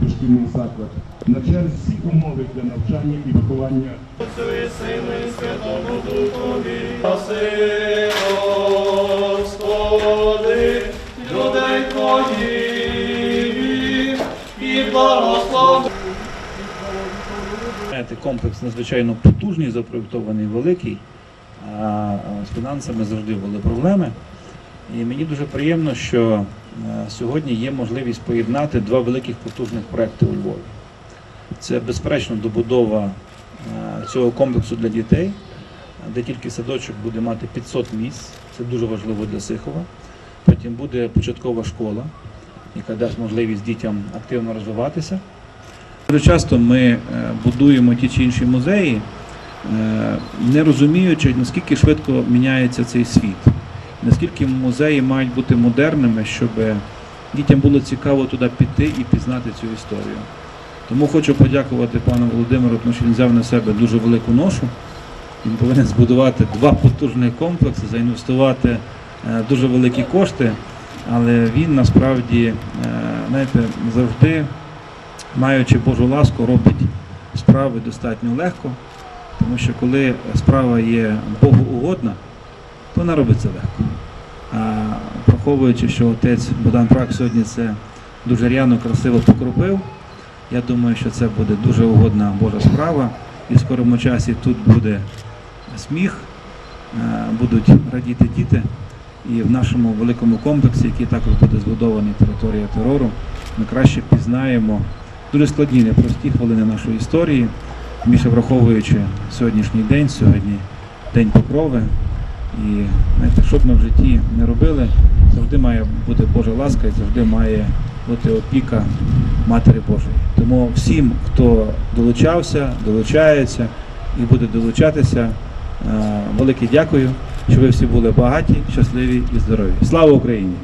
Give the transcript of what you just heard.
дошкільний заклад. На черзі всі умови для навчання і виховання Господи, людей Твоїх і благослови. Комплекс надзвичайно потужний, запроєктований великий, а з фінансами завжди були проблеми. І мені дуже приємно, що е, сьогодні є можливість поєднати два великих потужних проекти у Львові. Це, безперечно, добудова е, цього комплексу для дітей, де тільки садочок буде мати 500 місць. Це дуже важливо для Сихова. Потім буде початкова школа, яка дасть можливість дітям активно розвиватися. Дуже часто ми е, будуємо ті чи інші музеї, не розуміючи, наскільки швидко міняється цей світ, наскільки музеї мають бути модерними, щоб дітям було цікаво туди піти і пізнати цю історію. Тому хочу подякувати пану Володимиру, тому що він взяв на себе дуже велику ношу. Він повинен збудувати два потужних комплекси, заінвестувати е, дуже великі кошти, але він насправді, е, знаєте, завжди маючи Божу ласку, робить справи достатньо легко, тому що коли справа є Богу угодна, вона робиться легко. А враховуючи, що отець Богдан Прак сьогодні це дуже ряно, красиво покропив, я думаю, що це буде дуже угодна Божа справа. І в скорому часі тут буде сміх, будуть радіти діти. І в нашому великому комплексі, який також буде збудований територія терору, ми краще пізнаємо дуже складні, непрості хвилини нашої історії, більше враховуючи сьогоднішній день, сьогодні День Покрови. І знаєте, що б ми в житті не робили, завжди має бути Божа ласка і завжди має бути опіка Матері Божої. Тому всім, хто долучався, долучається і буде долучатися, е, велике дякую, що ви всі були багаті, щасливі і здорові. Слава Україні!